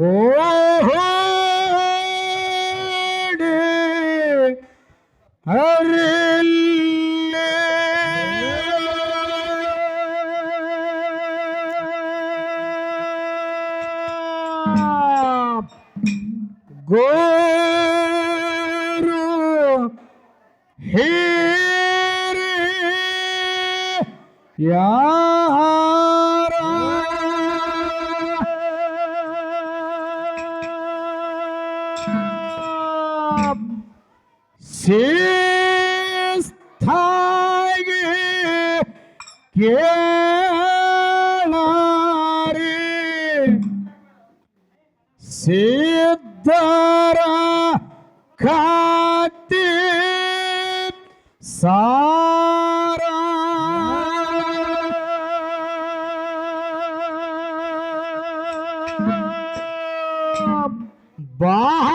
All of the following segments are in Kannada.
ஓ ஏழாறு சித்தாரா காத்தி சாரா.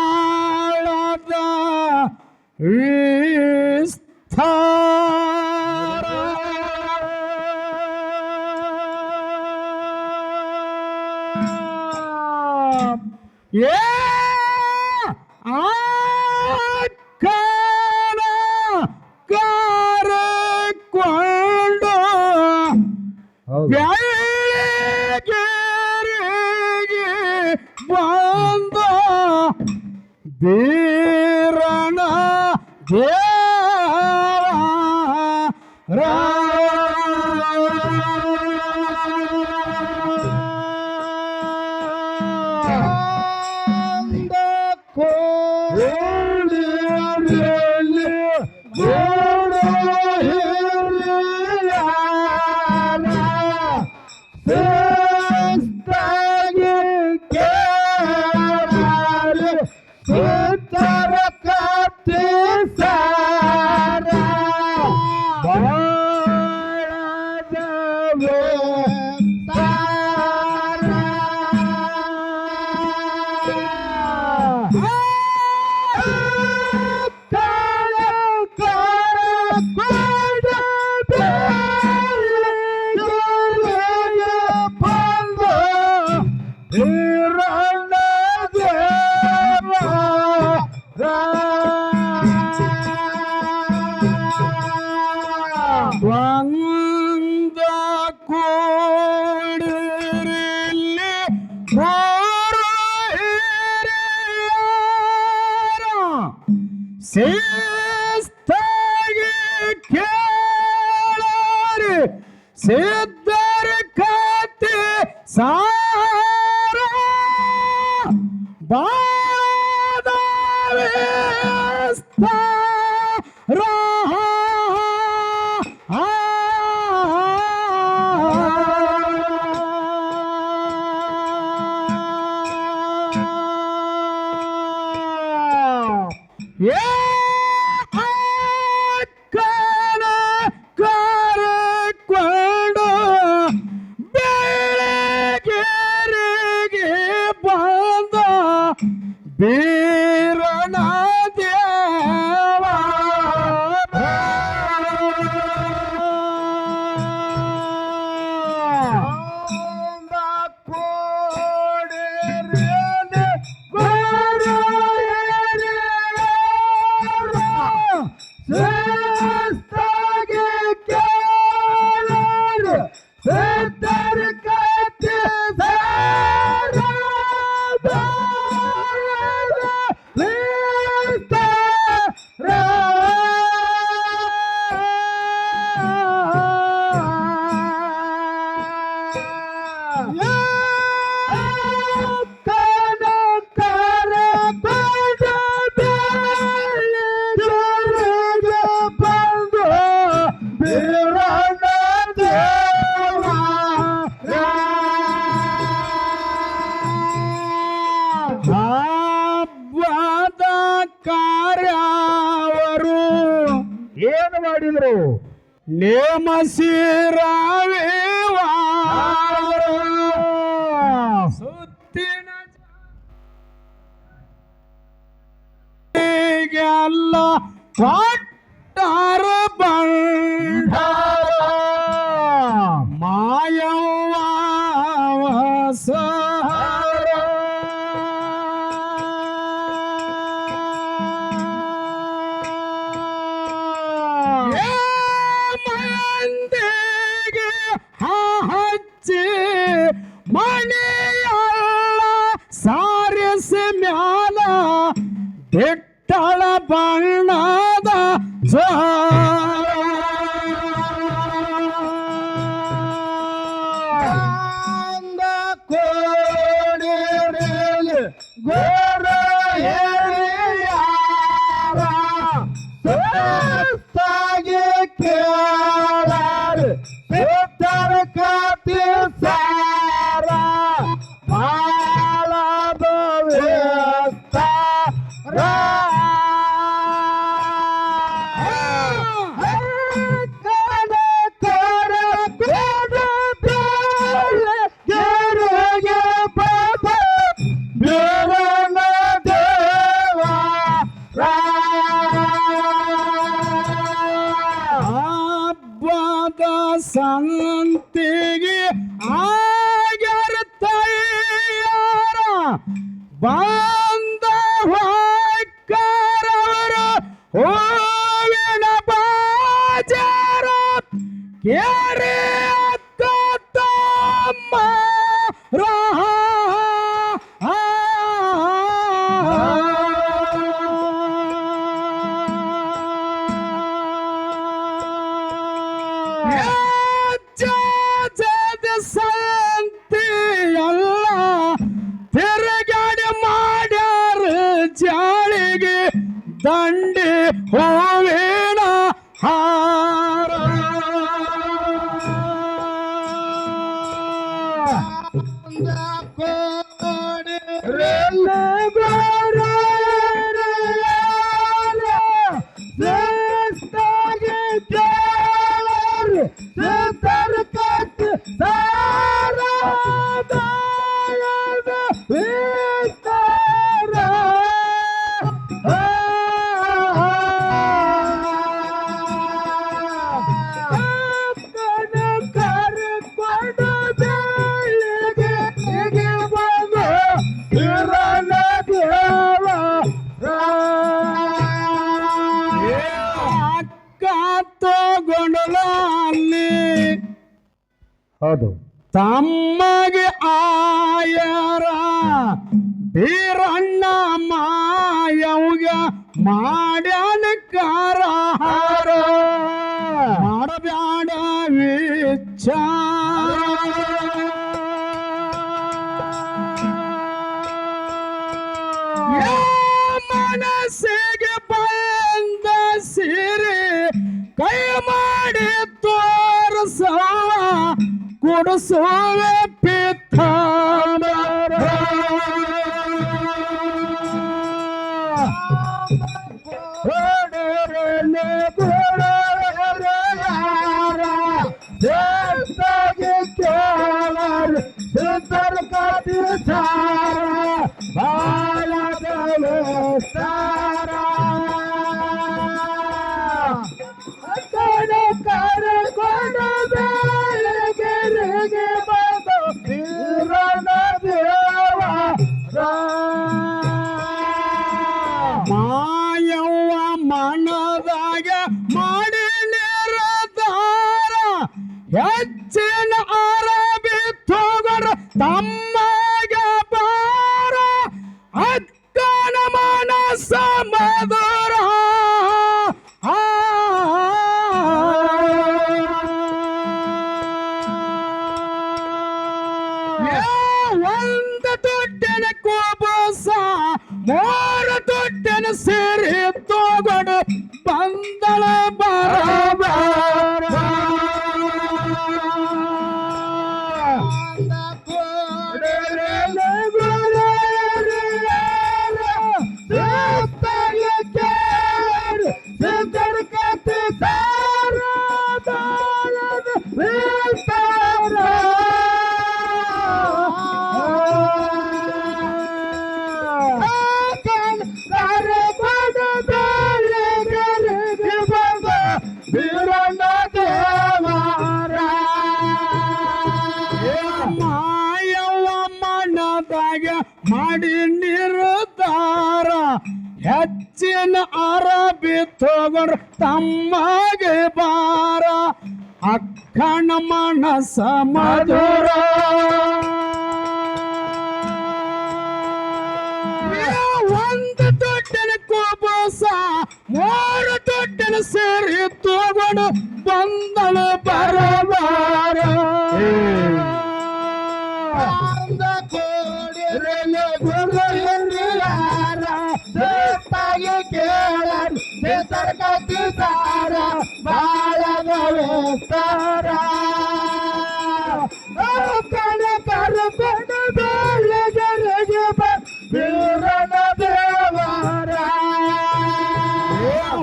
பாழதா ಬಾಂಬ ಧೀರಣ ದೇ Christmas. ಮಾಡಿದ್ರು ನೇಮ ಸಿರಾವೇವ ಸುತ್ತಿನ ಅಲ್ಲ ಸಂತಿಗೆ ಆಗ್ಯಾರ ತಯಾರ ಬಂದ ಹೋಯ್ಕಾರವರು ಹೂವಿನ ಬಾಜಾರ ಕೇ 差距。ವೀರಣ್ಣ ಮಾಯವ್ಯ ಮಾಡ್ಯಾನ ಕಾರಾಹಾರ ಮಾಡಬ್ಯಾಡ ವಿಚಾರ ಮನಸ್ಸಿಗೆ ಬಂದ ಸೀರೆ ಕೈ ಮಾಡಿ ತೋರಿಸ. ಕೊಡಿಸುವೆ ಪಿತ್ತಾ. ಮೂರು ತುಟ್ಟಿನ ಸೇರಿ ತಮ್ಮಗೆ ಬಾರ ಅಕ್ಕಣ ಮನಸ ಮಧುರ. ಒಂದು ದೊಡ್ಡ ಕೋಬೋಸ ಮೋ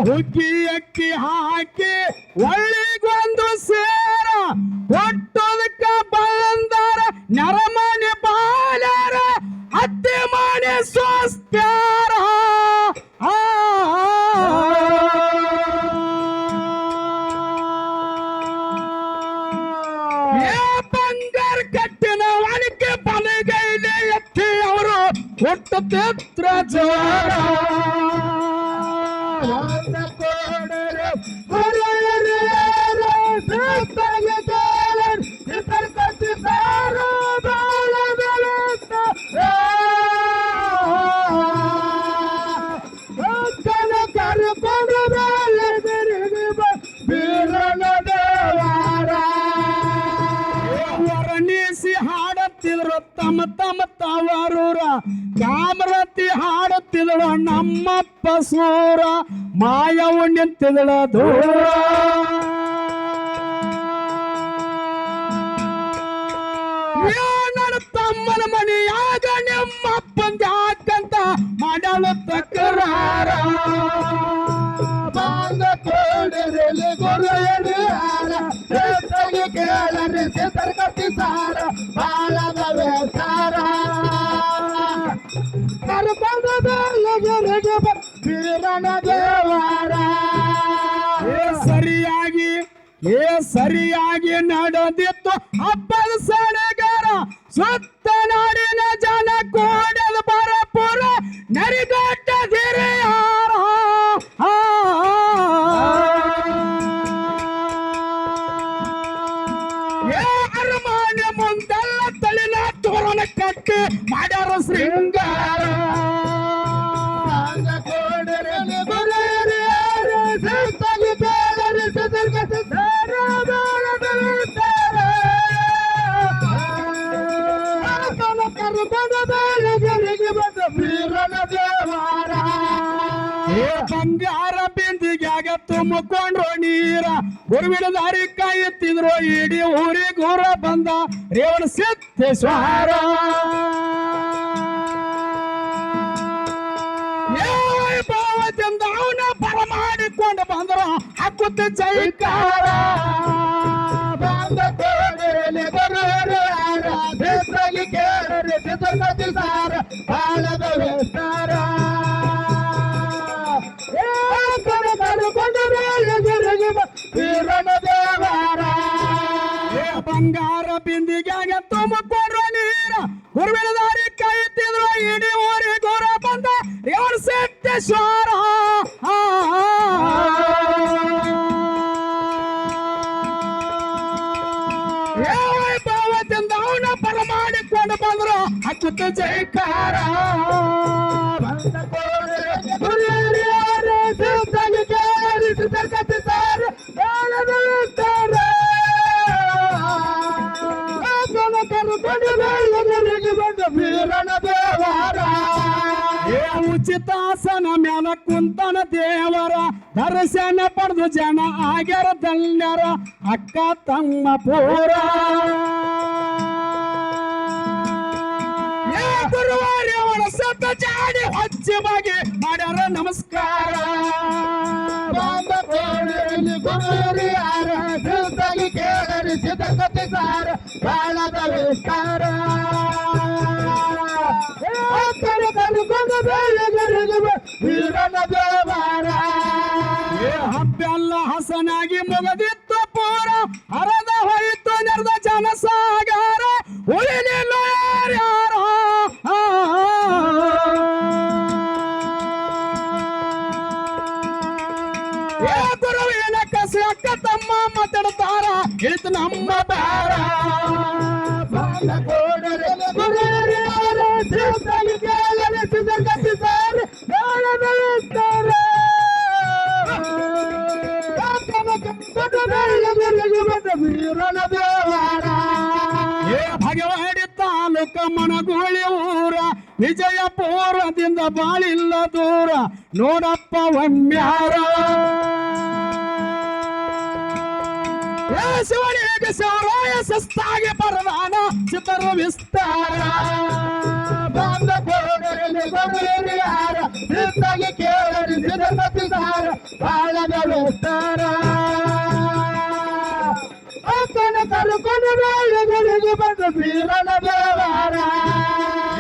ಹುಗ್ಗಿ ಅಕ್ಕಿ ಹಾಕಿ ಒಳ್ಳಿಗೊಂದು ಸೇರ ಒಟ್ಟದಕ್ಕ ಬಂದಾರ ನರಮನೆ ಬಾಲ್ಯಾರ ಹತ್ತೆ ಮನೆ ಸ್ವಸ್ತ್ಯಾರ ಬಂಗಾರ ಕಟ್ಟಿನ ಒಣಕೆ ಬಲಗೈಲೆ ಎತ್ತಿ ಅವರು ಕೊಟ್ಟ ತಿತ್ರ ಜೋರ ಕೋಡರೆ ಗುರುಹಿರಿಯಾರ ಸೇತಾಗಿ ದೂರ ಏ ನನ್ನ ತಮ್ಮನ ಮನೆಯಾಗ ನಿಮ್ಮಪ್ಪನ ಯಾಕಂತ ಮಾಡಲು ತಕರಾರ. ಬಾಂಗ ಕೋಡದಲ್ಲಿ ಕೇಳರಿ ಸಾರ. ಬಾಳಗವೇ ಸಾರ ಕರ್ಕೊಂಡು ಬೆಳಗರಿಗೆ ಬೀರನ ದೇವಾರ. ಏ ಸರಿಯಾಗಿ ನಡೆದಿತ್ತು ಹಬ್ಬದ ಸಡಗರ ಸುತ್ತ ನಾಡಿನ ಜನ ಕೂಡದ ಬರಪುರ ನರಿಗಟ್ಟ ಹಿರಿಯಾರ ಆ. ಏ ಅರಮನೆ ಮುಂದೆಲ್ಲ ತಳಿನ ತೋರಣ ಕಟ್ಟಿ ಮಾಡ್ಯಾರ ಶೃಂಗಾರ ತುಂಬಿಕೊಂಡ್ರು ನೀರ. ಗುರುವಿನ ದಾರಿ ಕಾಯುತ್ತಿದ್ರು ಇಡೀ ಊರಿ ಗುರ ಬಂದ. ರೇವಣ ಸಿದ್ದೇಶ್ವರ ವೈಭವದಿಂದ ಅವನ ಬರ ಮಾಡಿಕೊಂಡು ಬಂದ್ರು. ಹಕ್ಕುತ್ತ ಜೈಕಾರ ಏ ವೈಭವದಿಂದ ಅವನ ಬರ ಮಾಡಿಕೊಂಡು ಬಂದ್ರು ಹಕ್ಕುತ್ತ ಜೈಕಾರ. ಏ ಉಚಿತಾಸನ ಮ್ಯಾಲ ಕುಂತನ ದೇವರ ದರ್ಶನ ಪಡೆದು ಜನ ಆಗ್ಯಾರ ಧನ್ಯರ ಅಕ್ಕ ತಮ್ಮ ಪೂರ. ಗುರುವಾರ ಸತ ಜಾಡಿ ಹಚ್ಚಿ ಬಾಗಿ ಮಾಡ್ಯಾರ ನಮಸ್ಕಾರ. ಕೇಳರಿ ಸೇತರ್ಕತಿ ಸಾರ ಬಾಳದ ವಿಸ್ತಾರ. ಹಬ್ಬೆಲ್ಲ ಹಸನಾಗಿ ಮುಗದಿತ್ತು ಪೂರ. ಹರದ ಹೋಯಿತು, ನೆರೆದ ಜನಸಾಗರ. ಕಸಿ, ಅಕ್ಕ ತಮ್ಮ ಮಾತಾಡ್ತಾರ. ಐತ್ ನಮ್ಮ ಬ್ಯಾರ. ವೀರನ ದೇವಾರ ಏ ಭಗವಾಡಿ ತಾಲೂಕ ಮನಗೋಳಿ ಊರ, ವಿಜಯಪುರದಿಂದ ಬಾಳಿಲ್ಲ ದೂರ, ನೋಡಪ್ಪ ಒಮ್ಮ್ಯಾರ ಶಿವನಿಗೆ ಶಿವರಾಯ ಸಸ್ತಾಗಿ ಬರದಾನ ಚಿತ್ರ ವಿಸ್ತಾರ. ಕೋಣರಲ್ಲಿ ಗುರುರಿಯಾರ ಶಿವತಾಗಿ ಕೇಳಲಿ ಸುಧರ್ಗತಿ ಸಾರ ಬಾಳದ ವಿಸ್ತಾರ. ಬೆಳಗಳಿಗೆ ಬಂದ ವೀರನ ದೇವಾರ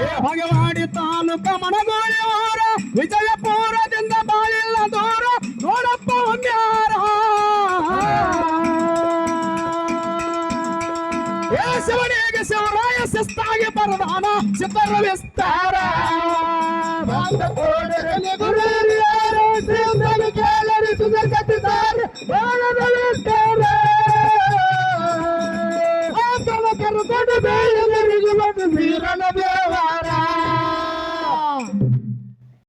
ಏ ಭಗವಾಡಿ ತಾಲೂಕ ಮನಗೋಳಿ ವಿಜಯಪುರದಿಂದ ಬಾಳಿಲ್ಲ ದೂರ, ನೋಡಪ್ಪ ಒಮ್ಮ್ಯಾರ ಶಿವನಿಗೆ ಶಿವರಾಯ ಶಿಸ್ತಾಗಿ ಬರದಾನ ಚಿತ್ರ ವಿಸ್ತಾರ ಗುರುರಿಯಾರ ಶಿವತಾಗಿ ಕೇಳಲಿ